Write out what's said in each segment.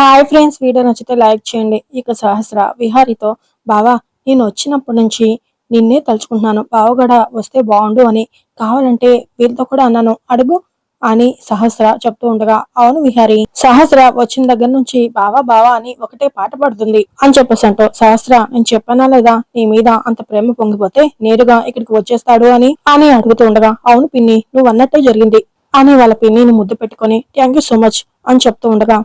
Hi friends video నచ్చితే like చేయండి. ఇక సహస్ర విహారితో బావా నేను వచ్చినప్పటి నుంచి నిన్నే తలుచుకుంటున్నాను. బావగడ వస్తే బాగుండు అని కావాలంటే వీరితో కూడా అన్నాను. అడుగు అని సహస్ర చెప్తూ ఉండగా అవును విహారి సహస్ర వచ్చిన దగ్గర నుంచి బావా బావా అని ఒకటే పాట పడుతుంది అని చెప్పేసి అంటూ సహస్ర నేను చెప్పానా లేదా? నీ మీద అంత ప్రేమ పొంగిపోతే నేరుగా ఇక్కడికి వచ్చేస్తాడు అని అని అడుగుతూ ఉండగా అవును పిన్ని నువ్వు అన్నట్టే జరిగింది. అని వాళ్ళ పిన్నిని ముద్దు పెట్టుకొని థ్యాంక్ యూ సో మచ్ అని చెప్తూ ఉండగా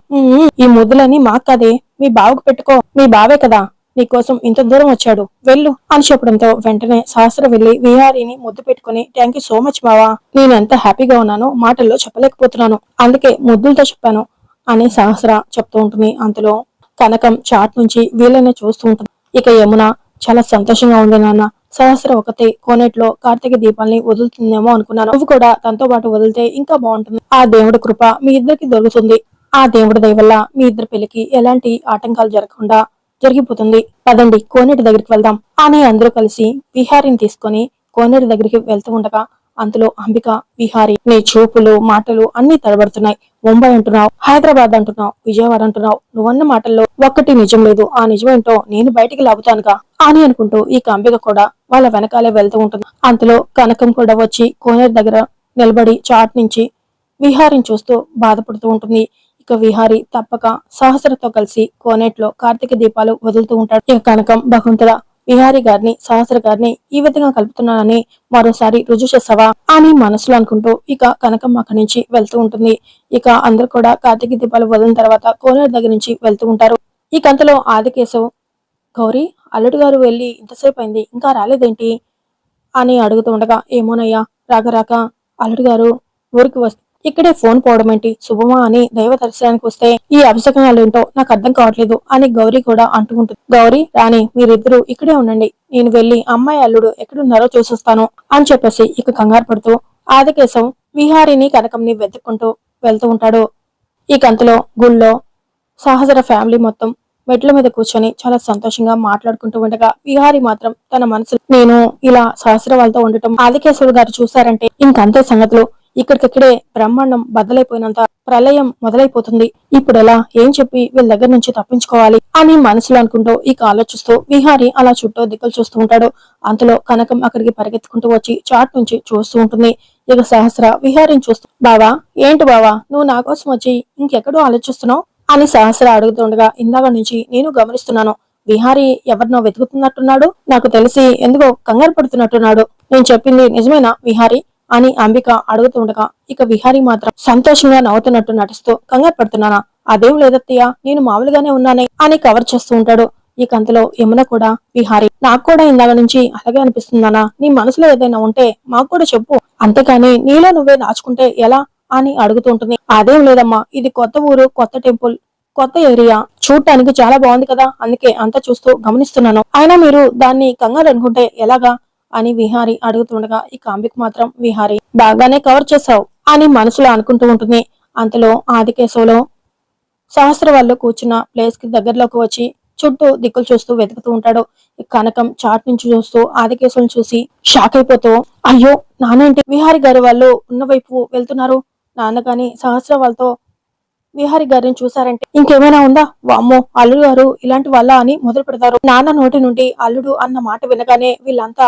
ఈ ముద్దులని మాకు కదే మీ బావకు పెట్టుకో మీ బావే కదా నీకోసం ఇంత దూరం వచ్చాడు వెళ్ళు అని చెప్పడంతో వెంటనే సహస్ర వెళ్ళి విహారీని ముద్దు పెట్టుకుని థ్యాంక్ యూ సో మచ్ బావా నేను ఎంత హ్యాపీగా ఉన్నానో మాటల్లో చెప్పలేకపోతున్నాను అందుకే ముద్దులతో చెప్పాను అని సహస్ర చెప్తూ ఉంటుంది. అంతలో కనకం చాట్ నుంచి వీళ్ళనే చూస్తూ ఉంటుంది. ఇక యమున చాలా సంతోషంగా ఉంది నాన్న సహస్ర ఒకతే కోనేట్లో కార్తీక దీపాల్ని వదులుతుందేమో అనుకున్నాను. నువ్వు కూడా తనతో పాటు వదిలితే ఇంకా బాగుంటుంది. ఆ దేవుడి కృప మీ ఇద్దరికి దొరుకుతుంది. ఆ దేవుడి దయ వల్ల మీ ఇద్దరి పెళ్ళికి ఎలాంటి ఆటంకాలు జరగకుండా జరిగిపోతుంది. పదండి కోనేటి దగ్గరికి వెళ్దాం. అని అందరూ కలిసి విహారిని తీసుకొని కోనేటి దగ్గరికి వెళ్తూ ఉండగా అంతలో అంబిక విహారి నీ చూపులు మాటలు అన్ని తడబడుతున్నాయి. ముంబై అంటున్నావు హైదరాబాద్ అంటున్నావు విజయవాడ అంటున్నావు. నువ్వన్న మాటల్లో ఒక్కటి నిజం లేదు. ఆ నిజమేంటో నేను బయటికి లాగుతానుగా అని అనుకుంటూ ఈ అంబిక కూడా వాళ్ళ వెనకాలే వెళ్తూ ఉంటుంది. అంతలో కనకం కూడా వచ్చి కోనేరు దగ్గర నిలబడి చాట్ నుంచి విహారిని చూస్తూ బాధపడుతూ ఉంటుంది. ఇక విహారి తప్పక సహస్రతో కలిసి కోనేట్లో కార్తీక దీపాలు వదులుతూ ఉంటాడు. ఇక కనకం భగవంతుడా విహారి గారిని సహస్ర గారిని ఈ విధంగా కలుపుతున్నానని మరోసారి రుజువు చేసావా అని మనసులో అనుకుంటూ ఇక కనకమ్మ అక్కడి నుంచి వెళ్తూ ఉంటుంది. ఇక అందరు కూడా కార్తీక దీపాలు వదిలిన తర్వాత కోనేరు దగ్గర నుంచి వెళ్తూ ఉంటారు. ఈ కంతలో ఆదికేశవ్ గౌరీ అల్లుడు గారు వెళ్ళి ఇంతసేపు అయింది ఇంకా రాలేదేంటి? అని అడుగుతూ ఉండగా ఏమోనయ్యా రాక రాక అల్లుడు గారు ఊరికి వస్తే ఇక్కడే ఫోన్ పోవడం ఏంటి? శుభమా అని దైవ దర్శనానికి వస్తే ఈ అపశకనాలు ఏంటో నాకు అర్థం కావట్లేదు అని గౌరీ కూడా అంటుకుంటుంది. గౌరీ రాణి మీరిద్దరూ ఇక్కడే ఉండండి. నేను వెళ్ళి అమ్మాయి అల్లుడు ఎక్కడున్నారో చూసొస్తాను అని చెప్పేసి ఇక కంగారు పడుతూ ఆదికేశం విహారిని కనకంని వెతుక్కుంటూ వెళ్తూ ఉంటాడు. ఈ కంతలో గుళ్ళో సహజర ఫ్యామిలీ మొత్తం మెట్ల మీద కూర్చొని చాలా సంతోషంగా మాట్లాడుకుంటూ ఉండగా విహారి మాత్రం తన మనసు నేను ఇలా సహస్ర వాళ్ళతో ఉండటం ఆదికేశ్వరు గారు చూసారంటే ఇంకంతే సంగతులు. ఇక్కడికిక్కడే బ్రహ్మాండం బద్దలైపోయినంత ప్రళయం మొదలైపోతుంది. ఇప్పుడు ఎలా ఏం చెప్పి వీళ్ళ దగ్గర నుంచి తప్పించుకోవాలి? అని మనసులో అనుకుంటూ ఇక ఆలోచిస్తూ విహారి అలా చుట్టూ దిక్కులు చూస్తూ ఉంటాడు. అంతలో కనకం అక్కడికి పరిగెత్తుకుంటూ వచ్చి చాట్ నుంచి చూస్తూ ఉంటుంది. ఇక సహస్ర విహారిని చూస్తూ బావా ఏంటి బావా? నువ్వు నా కోసం వచ్చి ఇంకెక్కడో ఆలోచిస్తున్నావు? అని సహస్ర అడుగుతుండగా ఇందాక నుంచి నేను గమనిస్తున్నాను. విహారి ఎవరినో వెతుకుతున్నట్టున్నాడు. నాకు తెలిసి ఎందుకో కంగారు పడుతున్నట్టున్నాడు. నేను చెప్పింది నిజమేనా విహారి? అని అంబిక అడుగుతుండగా ఇక విహారి మాత్రం సంతోషంగా నవ్వుతున్నట్టు నటిస్తూ కంగారు పడుతున్నానా? అదేం లేదత్తయ్య నేను మామూలుగానే ఉన్నానే అని కవర్ చేస్తూ ఉంటాడు. ఈ కంతలో యమున కూడా విహారి నాకు కూడా ఇందాక నుంచి అలాగే అనిపిస్తుందానా నీ మనసులో ఏదైనా ఉంటే మాకు కూడా చెప్పు. అంతేకాని నీలో నువ్వే దాచుకుంటే ఎలా? అని అడుగుతూ ఉంటుంది. అదేం లేదమ్మా ఇది కొత్త ఊరు కొత్త టెంపుల్ కొత్త ఏరియా. చూడటానికి చాలా బాగుంది కదా అందుకే అంతా చూస్తూ గమనిస్తున్నాను. అయినా మీరు దాన్ని కంగారు అనుకుంటే ఎలాగా? అని విహారి అడుగుతుండగా ఈ కాంబిక్ మాత్రం విహారి బాగానే కవర్ చేశావు అని మనసులో అనుకుంటూ ఉంటుంది. అంతలో ఆదికేశవులో సహస్ర వాళ్ళు కూర్చున్న ప్లేస్కి దగ్గరలోకి వచ్చి చుట్టూ దిక్కులు చూస్తూ వెతుకుతూ ఉంటాడు. ఈ కనకం చాట్ నుంచి చూస్తూ ఆదికేశవుని చూసి షాక్ అయిపోతూ అయ్యో నానేంటి? విహారి గారి వాళ్ళు ఉన్న వైపు వెళ్తున్నారు. నాన్న గాని సహస్ర వాళ్ళతో విహారి గారిని చూసారంటే ఇంకేమైనా ఉందా? వామ్మో అల్లుడు గారు ఇలాంటి వాళ్ళ అని మొదలు పెడతారు నాన్న నోటి నుండి అల్లుడు అన్న మాట వినగానే వీళ్ళంతా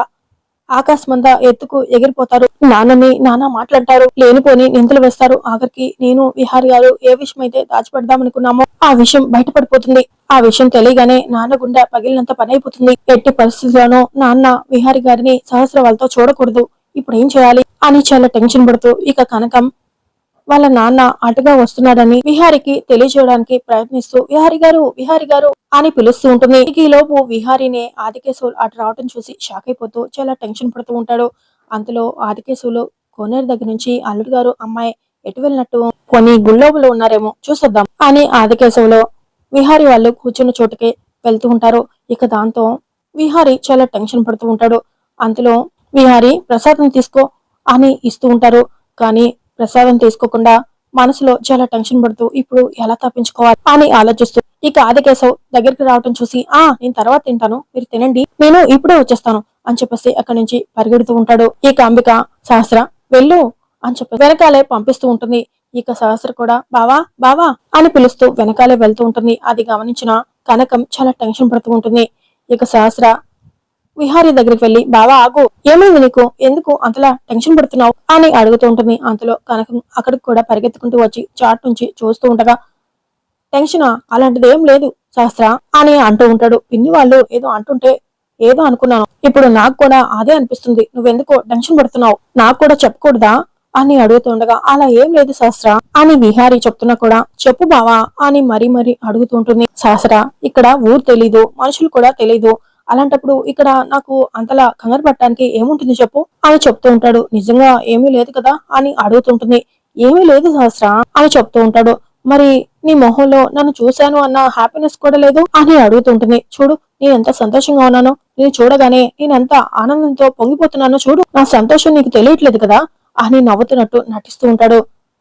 ఆకాశమంతా ఎత్తుకు ఎగిరిపోతారు. నాన్నని నాన్న మాట్లాడతారు. లేనిపోని నిందలు వేస్తారు. ఆఖరికి నేను విహారి గారు ఏ విషయం అయితే దాచిపెడదామనుకున్నామో ఆ విషయం బయటపడిపోతుంది. ఆ విషయం తెలియగానే నాన్న గుండె పగిలినంత పని అయిపోతుంది ఎట్టి పరిస్థితుల్లోనూ నాన్న విహారి గారిని సహస్ర వాళ్ళతో చూడకూడదు. ఇప్పుడు ఏం చేయాలి? అని చాలా టెన్షన్ పడుతూ ఇక కనకం వాళ్ళ నాన్న అటుగా వస్తున్నాడని విహారికి తెలియజేయడానికి ప్రయత్నిస్తూ విహారి గారు విహారి గారు అని పిలుస్తూ ఉంటుంది. ఈలోపు ఈ లోపు ఆదికేశవులు అటు రావటం చూసి షాక్ అయిపోతూ చాలా టెన్షన్ పడుతూ ఉంటాడు. అంతలో ఆదికేశవులు కోనేరు దగ్గర నుంచి అల్లుడు గారు అమ్మాయి ఎటు వెళ్ళినట్టు కొన్ని గుళ్ళోపులు ఉన్నారేమో చూసొద్దాం అని ఆదికేశవులో విహారి వాళ్ళు కూర్చున్న చోటుకే వెళ్తూ ఉంటారు. ఇక దాంతో విహారి చాలా టెన్షన్ పడుతూ ఉంటాడు. అంతలో విహారి ప్రసాదం తీసుకో అని ఇస్తూ ఉంటారు. కానీ ప్రసాదం తీసుకోకుండా మనసులో చాలా టెన్షన్ పడుతూ ఇప్పుడు ఎలా తప్పించుకోవాలి అని ఆలోచిస్తూ ఇక ఆదికేశవ్ దగ్గరికి రావటం చూసి ఆ నేను తర్వాత తింటాను మీరు తినండి నేను ఇప్పుడే వచ్చేస్తాను అని చెప్పేసి అక్కడి నుంచి పరిగెడుతూ ఉంటాడు. ఇక అంబిక సహస్ర వెళ్ళు అని చెప్పి వెనకాలే పంపిస్తూ ఉంటుంది. ఇక సహస్ర కూడా బావా బావా అని పిలుస్తూ వెనకాలే వెళ్తూ ఉంటుంది. అది గమనించిన కనకం చాలా టెన్షన్ పడుతూ ఉంటుంది. ఇక సహస్ర విహారీ దగ్గరికి వెళ్ళి బావా ఆగు ఏమైంది నీకు? ఎందుకు అంతలా టెన్షన్ పడుతున్నావు? అని అడుగుతూ ఉంటుంది. అంతలో కనకం అక్కడికి కూడా పరిగెత్తుకుంటూ వచ్చి చాట్ నుంచి చూస్తూ ఉండగా టెన్షనా? అలాంటిది ఏం లేదు. శాస్త్ర అని అంటూ ఉంటాడు. పిన్ని వాళ్ళు ఏదో అంటుంటే ఏదో అనుకున్నాను. ఇప్పుడు నాకు కూడా అదే అనిపిస్తుంది. నువ్వెందుకో టెన్షన్ పడుతున్నావు? నాకు కూడా చెప్పకూడదా? అని అడుగుతుండగా అలా ఏం లేదు శాస్త్ర అని విహారీ చెప్తున్నా కూడా చెప్పు బావా అని మరీ మరీ అడుగుతుంటుంది శాస్త్ర ఇక్కడ ఊరు తెలీదు మనుషులు కూడా తెలీదు. అలాంటప్పుడు ఇక్కడ నాకు అంతలా కంగారు పట్టడానికి ఏముంటుంది చెప్పు? అని చెప్తూ ఉంటాడు. నిజంగా ఏమీ లేదు కదా? అని అడుగుతుంటుంది ఏమీ లేదు సహస్ర అని చెప్తూ ఉంటాడు. మరి నీ మొహంలో నన్ను చూశాను అన్న హ్యాపీనెస్ కూడా లేదు అని అడుగుతుంటుంది. చూడు నేను ఎంత సంతోషంగా ఉన్నానో నేను చూడగానే నేనెంత ఆనందంతో పొంగిపోతున్నానో చూడు నా సంతోషం నీకు తెలియట్లేదు కదా అని నవ్వుతున్నట్టు నటిస్తూ ఉంటాడు.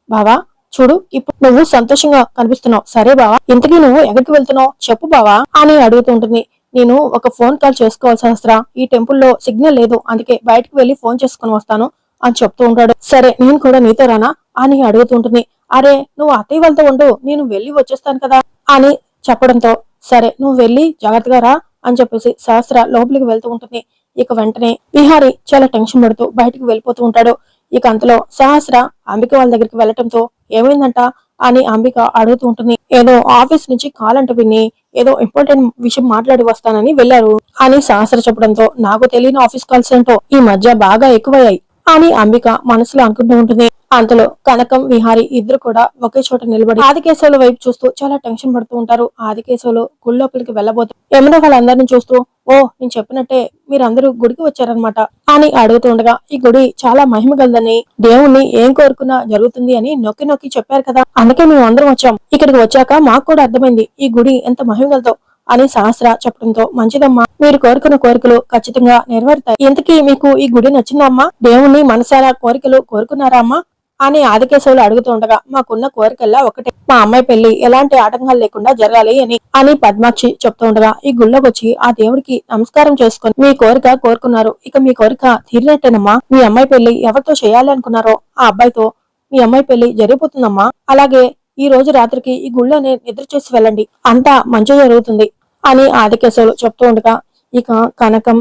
బావా చూడు ఇప్పుడు నువ్వు సంతోషంగా కనిపిస్తున్నావు. సరే బావా ఇంతకీ నువ్వు ఎక్కడికి వెళ్తున్నావు? చెప్పు బావా అని అడుగుతుంటుంది. నేను ఒక ఫోన్ కాల్ చేసుకోవాల్సిన అవసరం ఈ టెంపుల్లో సిగ్నల్ లేదు అందుకే బయటకు వెళ్ళి ఫోన్ చేసుకుని వస్తాను అని చెప్తూ ఉంటాడు. సరే నేను కూడా నీతో రానా అని అడుగుతుంటుంది అరే నువ్వు అత్తయ్య వాళ్ళతో ఉండు నేను వెళ్ళి వచ్చేస్తాను కదా అని చెప్పడంతో సరే నువ్వు వెళ్ళి జాగ్రత్తగా రా అని చెప్పేసి సహస్ర లోపలికి వెళ్తూ ఉంటుంది. ఇక వెంటనే విహారి చాలా టెన్షన్ పడుతూ బయటికి వెళ్ళిపోతూ ఉంటాడు. ఇక అంతలో సహస్ర అంబిక వాళ్ళ దగ్గరికి వెళ్ళటంతో ఏమైందంట అని అంబిక అడుగుతూ ఉంటుంది. ఏదో ఆఫీస్ నుంచి కాల్ అంటూ విని ఏదో ఇంపార్టెంట్ విషయం మాట్లాడి వస్తానని వెళ్ళారు అని సహస్ర చెప్పడంతో నాకు తెలియని ఆఫీస్ కాల్స్ ఏంటో ఈ మధ్య బాగా ఎక్కువయ్యాయి అని అంబిక మనసులో అనుకుంటూ ఉంటుంది. అంతలో కనకం విహారి ఇద్దరు కూడా ఒకే చోట నిలబడి ఆదికేశవుల వైపు చూస్తూ చాలా టెన్షన్ పడుతూ ఉంటారు. ఆదికేశవులు గుడి లోపలికి వెళ్ళబోతూ యమున వాళ్ళందరినీ చూస్తూ ఓ నేను చెప్పినట్టే మీరందరూ గుడికి వచ్చారనమాట అని అడుగుతూ ఉండగా ఈ గుడి చాలా మహిమ గలదని దేవుణ్ణి ఏం కోరుకున్నా జరుగుతుంది అని నొక్కి నొక్కి చెప్పారు కదా అందుకే మేము అందరం వచ్చాం. ఇక్కడికి వచ్చాక మాకు కూడా అర్థమైంది ఈ గుడి ఎంత మహిమ గలదో అని సహస్ర చెప్పడంతో మంచిదమ్మా మీరు కోరుకున్న కోరికలు ఖచ్చితంగా నెరవేరుతాయి. ఇంతకీ మీకు ఈ గుడి నచ్చిందమ్మా దేవుణ్ణి మనసారా కోరికలు కోరుకున్నారా అమ్మా? అని ఆదికేశవులు అడుగుతుండగా మాకున్న కోరికల్లా ఒకటే. మా అమ్మాయి పెళ్ళి ఎలాంటి ఆటంకాలు లేకుండా జరగాలి అని అని పద్మాక్షి చెప్తూ ఉండగా ఈ గుళ్ళోకి వచ్చి ఆ దేవుడికి నమస్కారం చేసుకుని మీ కోరిక కోరుకున్నారు. ఇక మీ కోరిక తీరినట్టేనమ్మా. మీ అమ్మాయి పెళ్ళి ఎవరితో చేయాలి అనుకున్నారో ఆ అబ్బాయితో మీ అమ్మాయి పెళ్ళి జరిగిపోతుందమ్మా. అలాగే ఈ రోజు రాత్రికి ఈ గుళ్ళోనే నిద్ర చేసి వెళ్ళండి. అంతా మంచి జరుగుతుంది అని ఆదికేశవులు చెప్తూ ఉండగా ఇక కనకం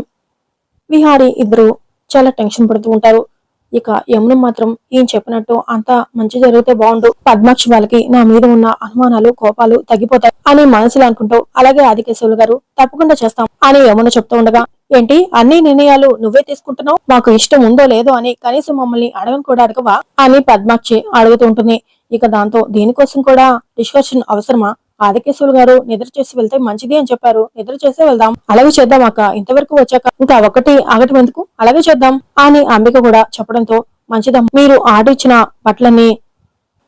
విహారి ఇద్దరు చాలా టెన్షన్ పడుతూ ఉంటారు. ఇక యమున మాత్రం ఈయన చెప్పినట్టు అంతా మంచి జరిగితే బాగుండు. పద్మాక్షి వాళ్ళకి నా మీద ఉన్న అనుమానాలు కోపాలు తగ్గిపోతాయి అని మనసులో అనుకుంటూ అలాగే ఆదికేశవులు గారు తప్పకుండా చేస్తాం అని యమున చెప్తూ ఉండగా ఏంటి అన్ని నిర్ణయాలు నువ్వే తీసుకుంటున్నావు? మాకు ఇష్టం ఉందో లేదో అని కనీసం మమ్మల్ని అడగను కూడా అడగవా? అని పద్మాక్షి అడుగుతూ ఉంటుంది. ఇక దాంతో దీనికోసం కూడా డిస్కషన్ అవసరమా? ఆదికేశ్వరు గారు నిద్ర చేసి వెళ్తే మంచిది అని చెప్పారు. నిద్ర చేసే వెళ్దాం. అలాగే చేద్దాం అక్క. ఇంతవరకు వచ్చాక ఇంకా ఒకటి ఆగటం ఎందుకు అలాగే చేద్దాం అని అంబిక కూడా చెప్పడంతో మంచిదమ్మ మీరు ఆడిచ్చిన బట్టలన్నీ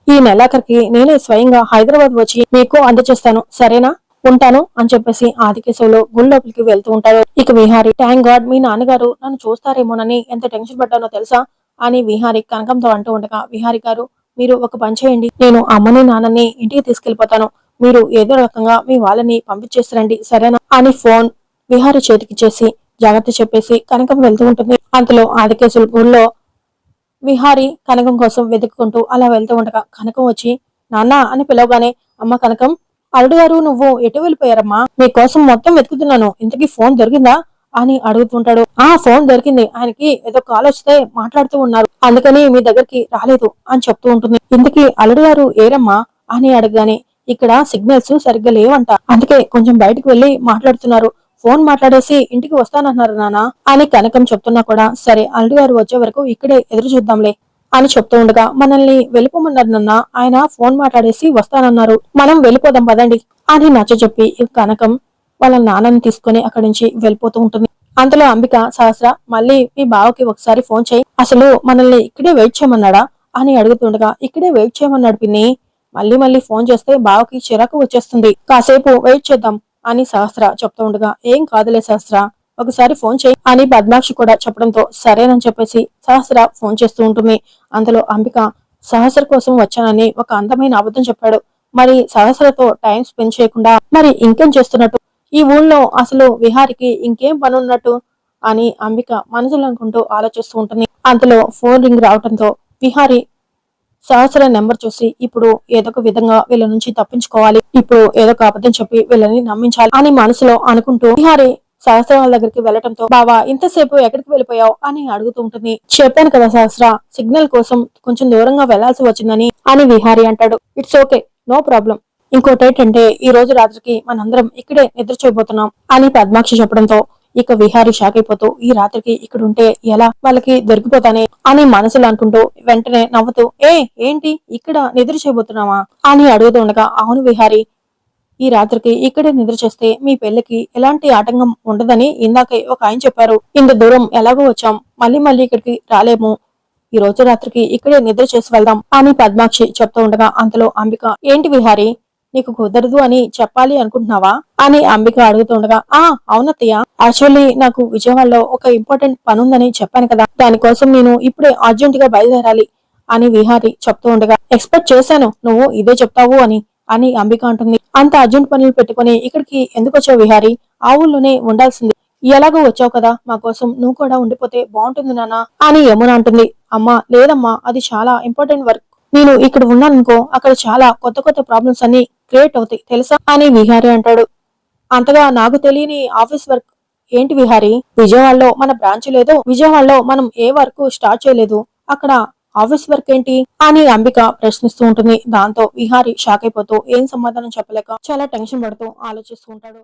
ఈ నెలాఖరికి నేనే స్వయంగా హైదరాబాద్ వచ్చి మీకు అందజేస్తాను. సరేనా? ఉంటాను అని చెప్పేసి ఆదికేశవులు గుడి లోపలికి వెళ్తూ ఉంటారు. ఇక విహారి ట్యాంక్ గాడ్ మీ నాన్నగారు నన్ను చూస్తారేమోనని ఎంత టెన్షన్ పడ్డానో తెలుసా? అని విహారి కనకంతో అంటూ ఉండగా విహారి గారు మీరు ఒక పని చేయండి. నేను అమ్మని నాన్నని ఇంటికి తీసుకెళ్ళిపోతాను మీరు ఏదో రకంగా మీ వాళ్ళని పంపించేస్తారండి సరేనా? అని ఫోన్ విహారి చేతికి చేసి జాగ్రత్త చెప్పేసి కనకం వెళ్తూ ఉంటుంది. అంతలో ఆదికేశుల ఊళ్ళో విహారి కనకం కోసం వెతుక్కుంటూ అలా వెళ్తూ ఉండగా కనకం వచ్చి నాన్న అని పిలవగానే అమ్మ కనకం అల్లుడు గారు నువ్వు ఎటు వెళ్ళిపోయారమ్మా? మీకోసం మొత్తం వెతుకుతున్నాను. ఇంతకీ ఫోన్ దొరికిందా? అని అడుగుతుంటాడు ఆ ఫోన్ దొరికింది. ఆయనకి ఏదో కాల్ వస్తే మాట్లాడుతూ ఉన్నారు. అందుకని మీ దగ్గరికి రాలేదు అని చెప్తూ ఉంటుంది. ఇంతకీ అల్లుడు గారు ఏరమ్మా? అని అడగగానే ఇక్కడ సిగ్నల్స్ సరిగ్గా లేవంట. అందుకే కొంచెం బయటకు వెళ్ళి మాట్లాడుతున్నారు. ఫోన్ మాట్లాడేసి ఇంటికి వస్తానన్నారు నానా అని కనకం చెప్తున్నా కూడా సరే అల్లుడు గారు వచ్చే వరకు ఇక్కడే ఎదురు చూద్దాంలే అని చెప్తూ ఉండగా మనల్ని వెళ్ళిపోమన్నారు నాన్న. ఆయన ఫోన్ మాట్లాడేసి వస్తానన్నారు. మనం వెళ్ళిపోదాం పదండి అని నచ్చ చెప్పి కనకం వాళ్ళ నాన్నని తీసుకుని అక్కడి నుంచి వెళ్ళిపోతూ ఉంటుంది. అంతలో అంబిక సహస్ర మళ్ళీ మీ బావకి ఒకసారి ఫోన్ చేయి. అసలు మనల్ని ఇక్కడే వెయిట్ చేయమన్నాడా అని అడుగుతుండగా ఇక్కడే వెయిట్ చేయమన్నాడు పిన్ని. మళ్ళీ మళ్ళీ ఫోన్ చేస్తే బావకి చిరాకు వచ్చేస్తుంది. కాసేపు వెయిట్ చేద్దాం అని సహస్ర చెప్తూ ఉండగా ఏం కాదులే సహస్ర ఒకసారి ఫోన్ చేయి అని పద్మాక్షి కూడా చెప్పడంతో సరేనని చెప్పేసి సహస్ర ఫోన్ చేస్తూ ఉంటుంది. అందులో అంబిక సహస్ర కోసం వచ్చానని ఒక అందమైన అబద్ధం చెప్పాడు. మరి సహస్రతో టైం స్పెండ్ చేయకుండా మరి ఇంకేం చేస్తున్నట్టు? ఈ ఊళ్ళో అసలు విహారికి ఇంకేం పని ఉన్నట్టు అని అంబిక మనసులు అనుకుంటూ ఆలోచిస్తూ ఉంటుంది. అంతలో ఫోన్ రింగ్ రావడంతో విహారి సహస్ర నెంబర్ చూసి ఇప్పుడు ఏదో ఒక విధంగా వీళ్ళ నుంచి తప్పించుకోవాలి. ఇప్పుడు ఏదో ఒక అబద్ధం చెప్పి వీళ్ళని నమ్మించాలి అని మనసులో అనుకుంటూ బిహారీ సహస్ర వాళ్ళ దగ్గరికి వెళ్ళటంతో బావా ఇంతసేపు ఎక్కడికి వెళ్ళిపోయావు? అని అడుగుతూ ఉంటుంది. చెప్పాను కదా సహస్ర సిగ్నల్ కోసం కొంచెం దూరంగా వెళ్ళాల్సి వచ్చిందని అని విహారి అంటాడు. It's okay no problem. ఇంకోటి ఏంటంటే ఈ రోజు రాత్రికి మనందరం ఇక్కడే నిద్ర చేయబోతున్నాం అని పద్మాక్షి చెప్పడంతో ఇక విహారి షాక్ అయిపోతూ ఈ రాత్రికి ఇక్కడ ఉంటే ఎలా వాళ్ళకి దొరికిపోతానే అని మనసులో అనుకుంటూ వెంటనే నవ్వుతూ ఏ ఏంటి? ఇక్కడ నిద్ర చేయబోతున్నావా? అని అడుగుతూ ఉండగా అవును విహారి ఈ రాత్రికి ఇక్కడే నిద్ర చేస్తే మీ పెళ్ళికి ఎలాంటి ఆటంకం ఉండదని ఇందాకే ఒక ఆయన చెప్పారు. ఇంత దూరం ఎలాగో వచ్చాం. మళ్ళీ మళ్ళీ ఇక్కడికి రాలేము. ఈ రోజు రాత్రికి ఇక్కడే నిద్ర చేసి వెళ్దాం అని పద్మాక్షి చెప్తూ ఉండగా అంతలో అంబిక ఏంటి విహారి నీకు కుదరదు అని చెప్పాలి అనుకుంటున్నావా? అని అంబిక అడుగుతుండగా ఆ అవునత్తయ్య. యాక్చువల్లీ నాకు విజయవాడలో ఒక ఇంపార్టెంట్ పని ఉందని చెప్పాను కదా. దానికోసం నేను ఇప్పుడే అర్జెంట్గా బయలుదేరాలి అని విహారి చెప్తూ ఉండగా ఎక్స్పెక్ట్ చేశాను. నువ్వు ఇదే చెప్తావు అని అని అంబిక అంటుంది. అంత అర్జెంట్ పనులు పెట్టుకుని ఇక్కడికి ఎందుకు వచ్చావు విహారి? ఆ ఊళ్ళోనే ఉండాల్సింది. ఎలాగో వచ్చావు కదా. మా కోసం నువ్వు కూడా ఉండిపోతే బాగుంటుంది నానా అని యమున అంటుంది. అమ్మా లేదమ్మా. అది చాలా ఇంపార్టెంట్ వర్క్. నేను ఇక్కడ ఉన్నాననుకో అక్కడ చాలా కొత్త కొత్త ప్రాబ్లమ్స్ అన్ని క్రియేట్ అవుతాయి. తెలుసా? అని విహారి అంటాడు. అంతగా నాకు తెలియని ఆఫీస్ వర్క్ ఏంటి విహారి? విజయవాడలో మన బ్రాంచ్ లేదు. విజయవాడలో మనం ఏ వర్క్ స్టార్ట్ చేయలేదు. అక్కడ ఆఫీస్ వర్క్ ఏంటి? అని అంబిక ప్రశ్నిస్తూ ఉంటుంది. దాంతో విహారి షాక్ అయిపోతూ ఏం సమాధానం చెప్పలేక చాలా టెన్షన్ పడుతూ ఆలోచిస్తూ ఉంటాడు.